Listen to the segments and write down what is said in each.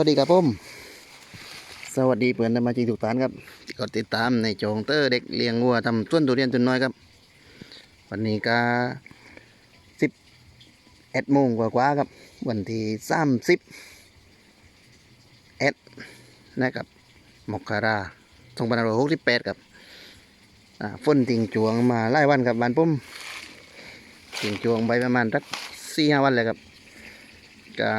วัสดีครับผม สวัสดีเพื่อนธรรมาจีทุกท่านครับกดติดตามในจงเตอร์เด็กเลี้ยงวัวทำต้นทุเรียนจนน้อยครับ วันนี้ก็สิบเอ็ดโมงกว่าๆครับ วันที่สามสิบเอ็ดนะครับมกราสองพันห้าร้อยหกสิบแปดครับฝนติงจวงมาไล่วันครับบ้านผมติงจวงไปประมาณสักสี่ห้าวันเลยครับ ก็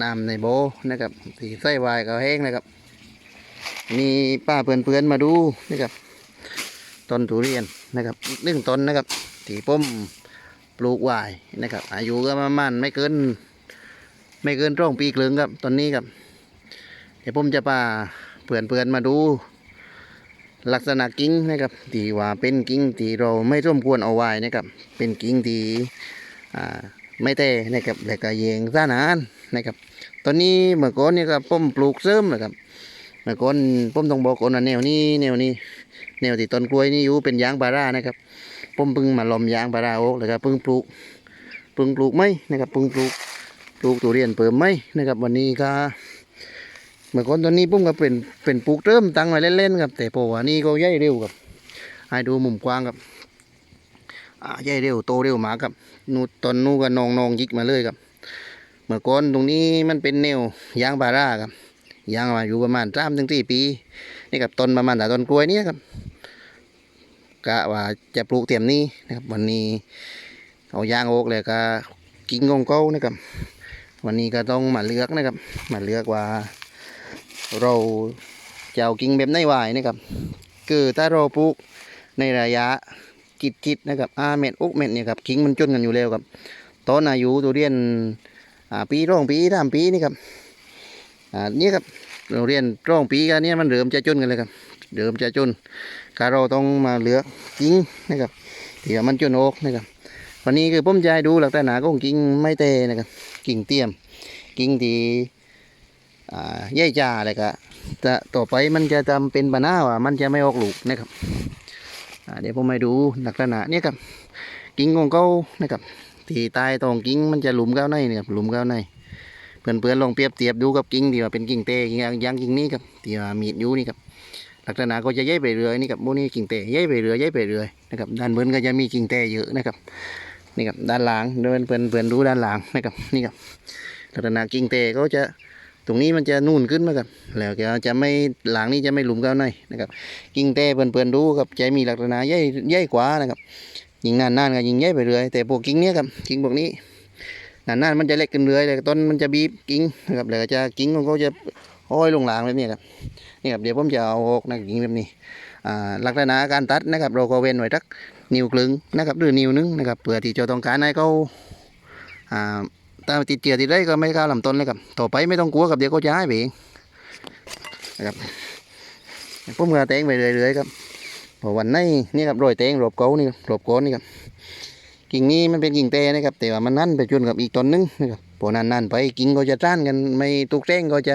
น้ำในโบนะครับที่ใส่ไวายก็แห้งนะครับ มีป้าเพื่อนๆมาดูนะครับต้นทุเรียนนะครับอีกหนึ่งต้นนะครับที่ผมปลูกไว้นะครับ อายุก็ประมาณไม่เกิน ไม่เกินร่องปีครึ่งครับต้นนี้ครับ เดี๋ยวผมจะพาเพื่อนๆมาดู ลักษณะกิ่งนะครับที่ว่าเป็นกิ่งที่เราไม่ร่วมควรเอาไว้นะครับ เป็นกิ่งที่อ่า ไม่แต่นะครับแล้วก็เยงซ่านานนะครับ ตอนนี้เมื่อก่อนนี่ก็ผมปลูกเสริมนะครับเมื่อก่อนผมต้องบอกก่อนว่าแนวนี้แนวนี้แนวที่ต้นกล้วยนี่อยู่เป็นยางพารานะครับผมเพิ่งมาลอมยางพาราโอกแล้วก็เพิ่งปลูกเพิ่งปลูกไม่นะครับเพิ่งปลูกปลูกทุเรียนเปิมไม่นะครับ วันนี้ก็เมื่อก่อนตอนนี้ผมก็เป็นเป็นปลูกเริ่มตั้งไว้เล่นๆครับแต่พอว่านี่ก็ใหญ่เร็วครับให้ดูมุมกว้างครับ อ่าใหญ่เร็วโตเร็วมากครับนูตอนนู้นก็นองนองยิกมาเลยครับเมื่อก่อนตรงนี้มันเป็นแนวยางบาร่าครับยางมาอยู่ประมาณสามถึงสี่ปี นี่ครับต้นประมาณแต่ต้นกล้วยเนี้ครับกะว่าจะปลูกเตรียมนี้นะครับ วันนี้เอายางโอกเลยก็กิ่งงงเก้านะครับวันนี้ก็ต้องมาเลือกนะครับ มาเลือกว่า เราจะเอากิ่งแบบไหนไหวนะครับ คือถ้าเราปลูกในระยะ กิดกิดนะครับอาเม็ดอกเม็ดเนี่ยครับขิงมันจนกันอยู่แล้วครับ ตอนอายุตัวเรียนอ่าปีร่องปีสามปีนี่ครับอ่านี่ครับเราเรียนร่องปีกันเนี่ยมันเริ่มจะจนกันเลยครับเริ่มจะจนการเราต้องมาเหลือกกิ่งนะครับที่ว่ามันจนอกนะครับวันนี้คือผมจะให้ดูหลักฐานของกิ่งไม่เตนะครับกิ่งเตี้ยมกิ่งที่อ่าใหญ่จ่าเลยครับต่ต่อไปมันจะจำเป็นปัญหาว่ามันจะไม่ออกลูกนะครับ เดี๋ยวผมไปดูลักษณะเนี่ยครับกิ่งของเขานะครับที่ใต้ตรงกิ่งมันจะหลุมก้าวในนี่ยครับหลุมก้าวในเพื่อนๆลองเปรียบเทียบดูกับกิ่งที่ว่าเป็นกิ่งเตะกิ่งยางกิ่งนี้ครับที่ว่ามีดอยู่นี่ครับลักษณะก็จะย้ายไปเรื่อยนี่ครับโมนี่กิ่งเตะย้ายไปเรื่อยย้ายไปเรื่อยนะครับด้านบนก็จะมีกิ่งเตะเยอะนะครับนี่ครับด้านหลังเดินเพื่อนเพื่อนๆดูด้านหลังนะครับนี่ครับลักษณะกิ่งเตะก็จะ ตรงนี้มันจะนู่นขึ้นมาครับ แล้วก็จะไม่หลังนี้จะไม่หลุมก้าวในนะครับ กิ่งเต้เพื่อนๆดูครับใจมีลักษณะใหญ่ใหญ่กว่านะครับ ยิงนานๆก็ยิงใหญ่ไปเรื่อย แต่พวกกิ่งเนี้ยครับ กิ่งพวกนี้นานๆมันจะเล็กขึ้นเรื่อยแต่ต้นมันจะบีบกิ่งนะครับ แล้วก็จะกิ่งของเขาจะห้อยลงหลางแบบนี้ครับ นี่ครับเดี๋ยวผมจะเอาออกนะกิ่งแบบนี้อ่าลักษณะการตัดนะครับ เราก็เว้นไว้ทักนิ้วคลึงนะครับหรือนิ้วนึงนะครับเพื่อที่จะต้องการให้เขา อ่าถ้าติดเจือติดได้ก็ไม่กล้าลำต้นเลยครับต่อไปไม่ต้องกลัวครับเดี๋ยวเขาจะให้ไปเองนะครับผมก็แตงไปเรื่อยๆครับพอวันนี้นี่ครับรอยแตงรอบเก้านี่ครับรอบก้อนนี่ครับกิ่งนี้มันเป็นกิ่งเตนะครับ แต่ว่ามันนั่นไปจนกับอีกต้นนึงนะครับพอนั่นๆไปกิ่งก็จะต้านกันไม่ตุกแจ้งก็จะ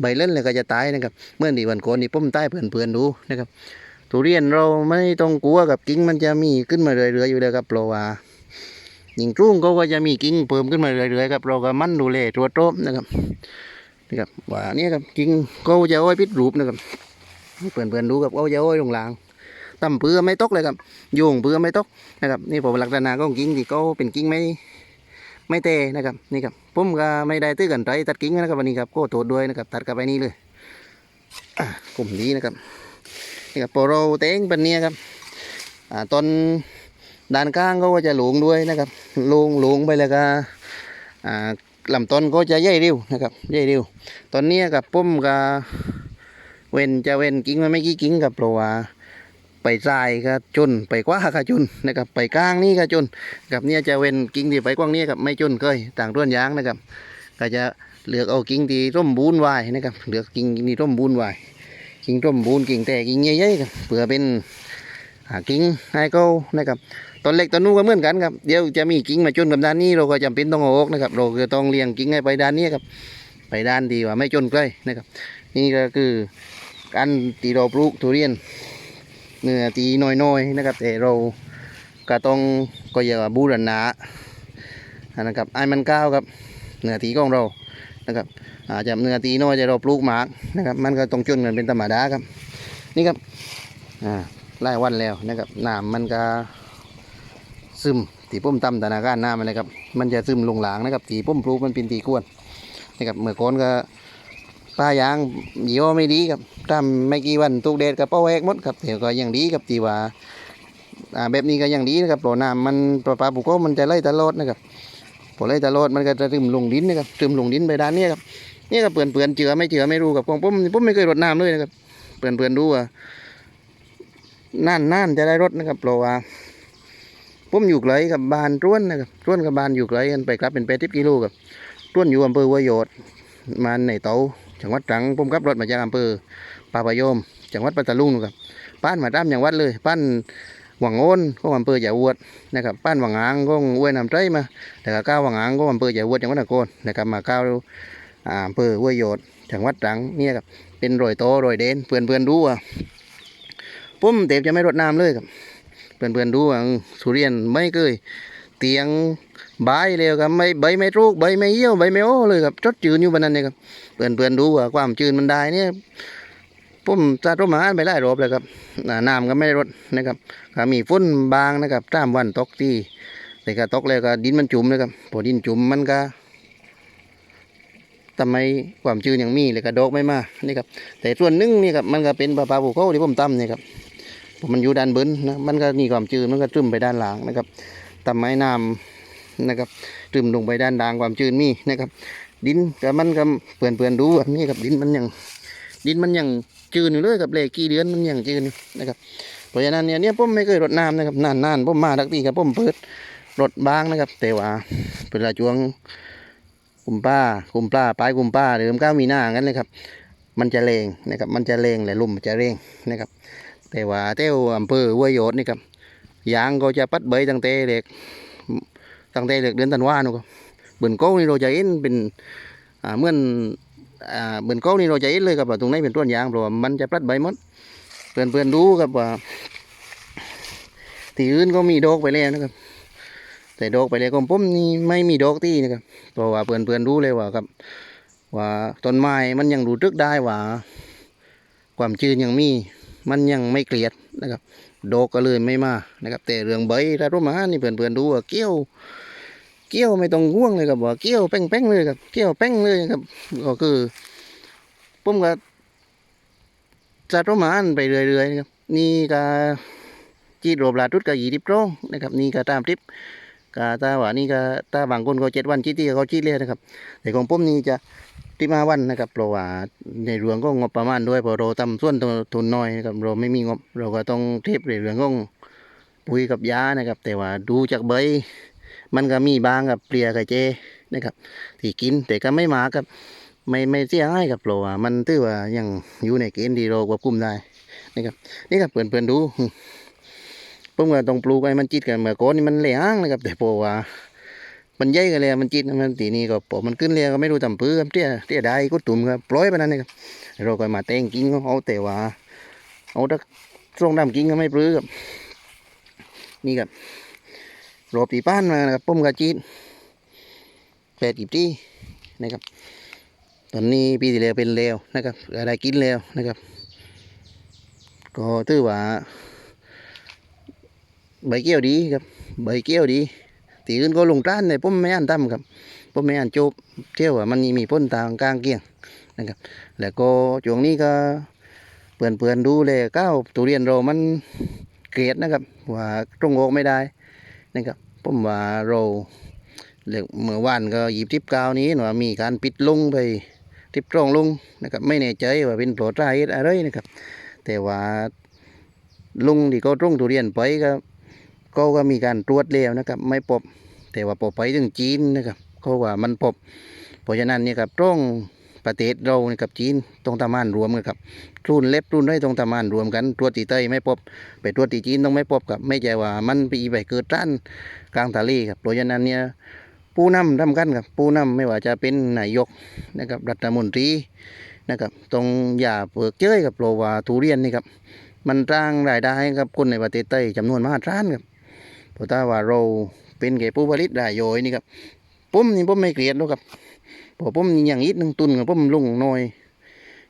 ใบเล่นเลยก็จะตายนะครับ เมื่อดีวันก่อนนี่ผมใต้เพื่อนๆดูนะครับทุเรียนเราไม่ต้องกลัวกับกิ่งมันจะมีขึ้นมาเรื่อยๆอยู่แล้วครับเพราะว่า ยิงรุ่งเขาก็จะมีกิ่งเพิ่มขึ้นมาเรื่อยๆครับเราก็มั่นดูแลตัวโตบนะครับนี่ครับว่านี่ครับกิ่งเขาจะอาไว้พิษรูปนะครับเพื่อนเพื่อนๆดูกับเอาเย้อยลงลางตั้มเปือไม่ตกเลยครับโยงเปือไม่ตกนะครับ นี่ผมลักษณะของกิ่งที่เขาเป็นกิ่งไม่ไม่เตะนะครับนี่ครับผมก็ไม่ได้ตื้อกันไรตัดกิ่งนะครับวันนี้ครับก็โทษด้วยนะครับ ตัดกลับไปนี่เลยกลุ่มนี้นะครับนี่ครับพอเราเต้งเป็นเนี้ยครับอ่าต้น ด้านข้างก็จะหลงด้วยนะครับลงหลงไปแล้วก็อ่าลำต้นก็จะใหญ่เร็วนะครับใหญ่เร็ว ตอนเนี้ยกับผมก็เว้นจะเว้นกิ้งมันไม่กี่กิ้งกับเพราะว่าไปทรายก็จนไปกว่าก็จุนนะครับไปกลางนี่ก็จุนกับเนี่ยจะเว้นกิ้งที่ไปกว้างเนี่ยกับไม่จุนเคยต่างต้นยางนะครับ ก็จะเลือกเอากิ้งที่ร่มบูนไว้นะครับเลือกกิ้งที่ร่มบูนไว้กิ้งร่มบูนกิ้งแต่กิ้งใหญ่ๆเพื่อเป็น หากิ้งให้เขานะครับตอนเล็กตอนนู้นก็เหมือนกันครับเดี๋ยวจะมีกิ้งมาจนกับด้านนี้เราก็จำเป็นต้องออกนะครับ เราก็ต้องเลี้ยงกิ้งให้ไปด้านนี้ครับ ไปด้านดีกว่าไม่จนใกล้นะครับ นี่ก็คือการตีเราปลูกทุเรียนเนื้อตีน้อยๆนะครับ แต่เราก็ต้องก็อย่าว่าบูรณะนะครับไอ้มันก้าวครับเนื้อตีของเรานะครับอาจจะเนื้อตีน้อยจะเราปลูกหมากนะครับ มันก็ต้องจนกันเป็นธรรมดาครับ นี่ครับอ่า ไล่วันแล้วนะครับน้ำมันก็ซึมตีปุ่มต่ำธนาคารน้ำมันะครับ มันจะซึมลงหลางนะครับตีปุ่มปลูกมันเป็นตีกวนนะครับเมื่อก่อนก็ป้ายางยี่ห้อไม่ดีครับทำไม่กี่วันตุกเดดกับป้าแวกหมดครับแต่ก็ยังดีครับตีว่าอ่าแบบนี้ก็ยังดีนะครับเพราะน้ำมันประปาปุกโกมันจะไล่ตลอดนะครับพอไล่ตลอดมันก็จะซึมลงดินนะครับซึมลงดินไปด้านนี้ครับนี่ก็เปื่อนเปื่อนเจือไม่เจือไม่รู้กับของผมผมไม่เคยรดน้ำเลยนะครับเปื่อนเปื่อนดูว่า น่านน่านจะได้รดนะครับเพราะว่าผมอยู่ไกลกับบานร้วนนะครับร้วนกับบานอยู่ไกลกันไปกลับเป็นแปดสิบกิโลครับร้วนอยู่อำเภอวัวโยดมาในเตาจังหวัดตรังผมขับรถมาจากอำเภอป่าปะยม จังหวัดปัตตานีนะครับป้านมาตามจังหวัดเลยป้านหวังโอนของอำเภอจ่าอวดนะครับป้านหวังอางของอวยนำใจมาแต่ก็ก้าวหวังอางของอำเภอจ่าอวดจังหวัดนครนะครับมาก้าวอำเภอห้วยโยดจังหวัดตรังเนี่ยครับเป็นรอยโตรอยเด่นเพื่อนเพื่อนๆดูอะ ผมเต็มจะไม่รดน้ำเลยครับ เพื่อนๆดูอะอืมสุเรียนไม่เคยเตียงใบเลยครับไม่ใบไม่รูกใบไม่เยี่ยวใบไม่โอ้เลยครับจดจืนอยู่บนนั้นเนี่ยครับเพื่อนเพื่อนๆดูอะความจืนมันได้เนี่ยผมจัดร่มอาหารไปหลายรอบเลยครับน้ำก็ไม่รดนะครับก็มีฝนบางนะครับตามวันตกที่แต่ก็ตกแล้วก็ดินมันจุ่มนะครับพอดินจุ่มมันก็ทำไมความชื้นยังมีเลยกระดอกไม่มานี่ครับแต่ส่วนหนึงนี่ครับมันก็เป็นปลาปลาภูเขาที่ผมตำนี่ครับ มันอยู่ด้านบนนะมันก็มีความชื้นมันก็ซึมไปด้านหลังนะครับทำไม้น้ำนะครับซึมลงไปด้านด่างความชื้นมีนะครับ ดินก็มันก็เปื่อนเปื่อนดูอะนี่ครับดินมันยังดินมันยังจืดอยู่เลยกับเลขกี่เดือนมันยังจืดอยู่นะครับเพราะฉะนั้นเนี่ยเนี่ยผมไม่เคยรดน้ำนะครับนานๆผมมาทักทีครับผมเปิดรดบ้างนะครับ แต่ว่าเวลาช่วงกุมป้ากุมป้าปลายกุมป้าหรือก้ามีหน้างั้นเลยครับ มันจะแรงนะครับ มันจะแรงและลมมันจะแรงนะครับ แต่ว่าเต้วอำเภอห้วยโยดนี่ครับยางก็จะปัดใบตั้งแต่เด็กตั้งแต่เด็กเดือนธันวานู่นครับเบิ่นโก้นี่เราจะเห็นเป็นเหมื่อนเบิ่นโก้นี่เราจะเห็นเลยครับว่าตรงไหนเป็นต้นยางเพราะว่ามันจะปัดใบหมดเพื่อนเพื่อนๆดูครับว่าที่อื่นก็มีดอกไปแล้วนะครับ แต่ดอกไปแล้วของผมนี่ไม่มีดอกที่นะครับเพราะว่าเพื่อนเพื่อนๆรู้เลยว่าครับ ว่าต้นไม้มันยังรู้ตึกได้ว่า ความชื้นยังมี มันยังไม่เกลียดนะครับ โดกก็เลยไม่มานะครับ แต่เรื่องใบถ้าร่มอาหารนี่เพื่อนเพื่อนๆดูว่าเกี้ยว เกี้ยวไม่ต้องห่วงเลยครับว่าเกี้ยวแป้งๆเลยครับเกี้ยวแป้งเลยครับก็คือผมก็จัดร่มอาหารไปเรื่อยๆนะครับนี่ก็จีดโรบลาทุดก็ยี่สิบโรงนะครับ นี่ก็ตามทริป ก็ถ้าว่านี่ก็ถ้าบางคนก็เจ็ดวันชีดที่เขาชีดเลยนะครับแต่ของผมนี่จะที่มาวันนะครับเพราะว่าในเรื่องก็งบประมาณด้วยเพราะเราทำส่วนทุนน้อยนะครับเราไม่มีงบเราก็ต้องเทียบในเรื่องของปุ๋ยกับยานะครับ แต่ว่าดูจากใบมันก็มีบางกับเปลียกับเจนะครับที่กินแต่ก็ไม่มากับไม่ไม่เสียหายครับเราะว่ามันถือว่ายังอยู่ในเกณฑ์ที่เราควบคุมได้นะครับนี่ครับเพื่อนๆดู ผมก็ต้องปลูกให้มันจิตกันเมื่อก่อนนี่มันเหลี้ยงนะครับ แต่พอว่า มันใหญ่กันเลยมันจิตมันตีนี้ก็พอมันขึ้นเลยก็ไม่รู้ทำปื้อเตี้ยเตี้ยได้ก็ตุ่มครับปล่อยไปนั่นเองครับเราก็มาแต่งกิ่งของเขาแต่ว่าเอาตักตรงดำกิ่งก็ไม่ปลื้อครับนี่ครับรอบตีป้านมานะครับผมก็จีดแปดกีบที่นะครับ ตอนนี้ปีที่แล้วเป็นแล้วนะครับ อะไรกินแล้วนะครับ ก็ถือว่า ใบเกี้ยวดีครับ ใบเกี้ยวดีตีอื่นก็ลงต้านเลยผมไม่อ่านตั้มครับผมไม่อ่านจบเที่ยวว่ามันมีพ่นทางกลางเกี้ยงนะครับ แล้วก็ช่วงนี้ก็เปื่อนเปื่อนดูเลยก้าวตุเรียนเรามันเกลียดนะครับ ว่าตรงออกไม่ได้นะครับผมว่าเราเรียกเมื่อวานก็หยิบทิปกาวนี้ว่ามีการปิดลงไปทิปตรงลงนะครับ ไม่แน่ใจว่าเป็นโปรตราเหตุอะไรนะครับ แต่ว่าลุงที่เขาตรงทุเรียนไปก็ ก็ก็มีการตรวจแล้วนะครับ ไม่พบแต่ว่าพอไปถึงจีนนะครับเขาว่ามันพบเพราะฉะนั้นนี่ครับตรงประเทศเรานี่กับจีนต้องทำงานรวมกันครับรุ่นเล็บรุ่นได้ต้องทำงานรวมกันตรวจตีเตยไม่พบไปตรวจตีจีนต้องไม่พบครับไม่ใช่ว่ามันไปไปเกิดร้านกลางทะเลครับเพราะฉะนั้นเนี่ยผู้นำทำกันครับผู้นำไม่ว่าจะเป็นนายกนะครับรัฐมนตรีนะครับต้องอย่าเปิกเจ้ยกับโปรว่าทุเรียนนี่ครับมันสร้างรายได้ให้กับคนในประเทศไทยจำนวนมหาศาลครับ พราะถ้าว่าเราเป็นแก่ผู้ผลิตรายย่อยนี่ครับผมนี่ผมไม่เกลียดหรอกครับพอผมอย่างอีกหนึ่งตุนกับผมลงน้อย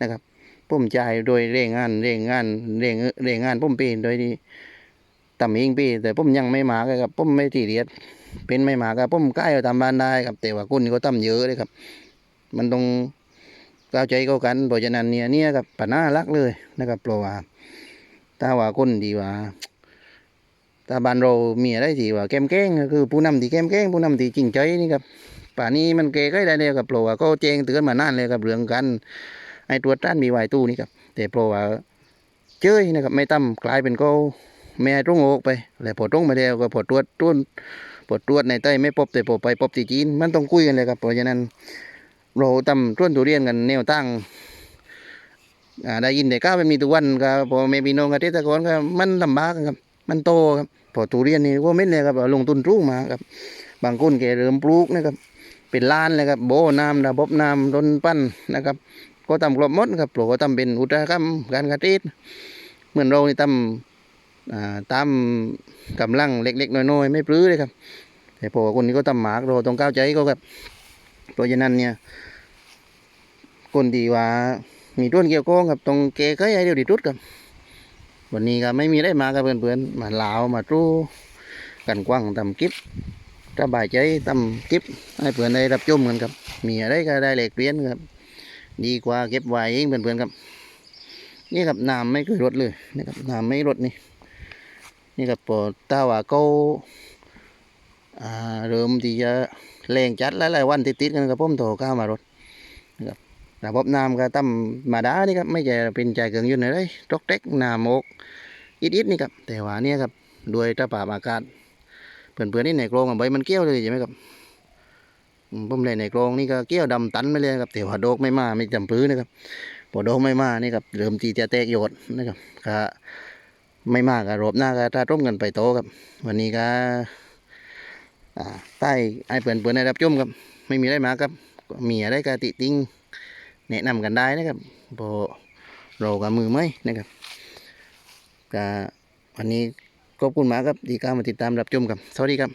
นะครับผมจ่ายโดยเร่งงานเร่งงานเร่งเร่งงานผมเป็นโดยที่ต่ำเองปีแต่ผมยังไม่มาครับผมไม่ตีเรียดเป็นไม่มาครับผมใกล้เอาตามบ้านได้ครับ แต่ว่าคนก็ต่ำเยอะเลยครับ มันต้องก้าใจเข้ากันเพราะฉะนั้นเนี่ยเนี่ยครับปัญหาลักเลยนะครับเพราะว่าถ้าว่าคนดีว่า ถ้าบ้านเรามีอะไรที่ว่าแก้มแก้งก็คือผู้นำที่แก้มแก้งผู้นำที่จริงใจนี่ครับป่านี้มันเกยก็ได้เลยครับเพราะว่าก็แจ้งเตือนมานานเลยครับเรื่องกันไอ้ตรวต้านมีไวตู้นี่ครับแต่เพราะว่าเจ้ยนะครับไม่ตั้มกลายเป็นก็ไม่ให้ตรงออกไปแล้วพอตรงมาแล้วก็พอตรวจตรวจพอตรวจในใต้ไม่พบแต่พอไปพบที่จีน มันต้องคุยกันเลยครับเพราะฉะนั้นเราตำต้วนทุเรียนกันแนวตั้งอ่าได้ยินแต่ก้าวเป็นมีทุกวันก็พอไม่พี่น้องกเกษตรกรก็มันลำบากครับ มันโตครับพอทุเรียนนี่ก็เม็ดเลยครับลงทุนปลูกมาครับ บางคนแกเริ่มปลูกนะครับเป็นล้านเลยครับโบน้ำระบบน้ำต้นปั้นนะครับ ก็ทำกรอบมดครับปลูกก็ทำเป็นอุตสาหกรรมการเกษตรเหมือนเรานี่ทำอ่าตามกำลังเล็กๆน้อยๆไม่ปลื้อเลยครับ แต่พอคนนี้ก็ทำหมากเราต้องก้าวใจก็ครับเพราะฉะนั้นเนี่ยคนที่ว่ามีต้นเกี่ยวข้องกับตรงเกยก็ให้เดียวดีทุดครับ วันนี้ก็ไม่มีได้มากับเพื่อนๆมาลาวมาตรูกันกว้างทำกิฟสบายใจทำกิฟให้เพื่อนได้รับชมกันครับ มีอะไรก็ได้แลกเปลี่ยนครับ ดีกว่าเก็บไว้เองเพื่อนๆครับ นี่ครับน้ำไม่เคยลดเลยนะครับน้ำไม่ลดนี่ นี่ครับพอถ้าว่าเขาอ่าเริ่มที่จะแรงจัดหลายๆวันติดๆกันครับผมโทรเข้ามารถนะครับ ระบบน้ำก็ตั้มมาดานี่ครับไม่ใช่เป็นใจเกินยุ่นเลยตกเต็กน้ำโมกอิดๆนี่ครับแต่ว่าเนี่ยครับด้วยสภาพอากาศเพื่อนๆนี่ในโครงอะใบมันเกี้ยวเลยใช่ไหมครับผมเลยในโครงนี่ก็เกี้ยวดำตันไปเลยครับแต่ว่าดอกไม่มาไม่จำพื้นนะครับพอดอกไม่มานี่ครับเริ่มที่จะแตกยดนะครับก็ไม่มากก็รอบหน้าก็ถ้าร่มกันไปโตครับ วันนี้ก็ใต้ไอ้เพื่อนๆได้รับชมครับ ไม่มีอะไรมากครับมีอะไรก็ติติง แนะนำกันได้นะครับพอเรากับมือไหมนะครับก็วันนี้ขอบคุณมากครับที่เข้ามาติดตามรับชมครับ สวัสดีครับ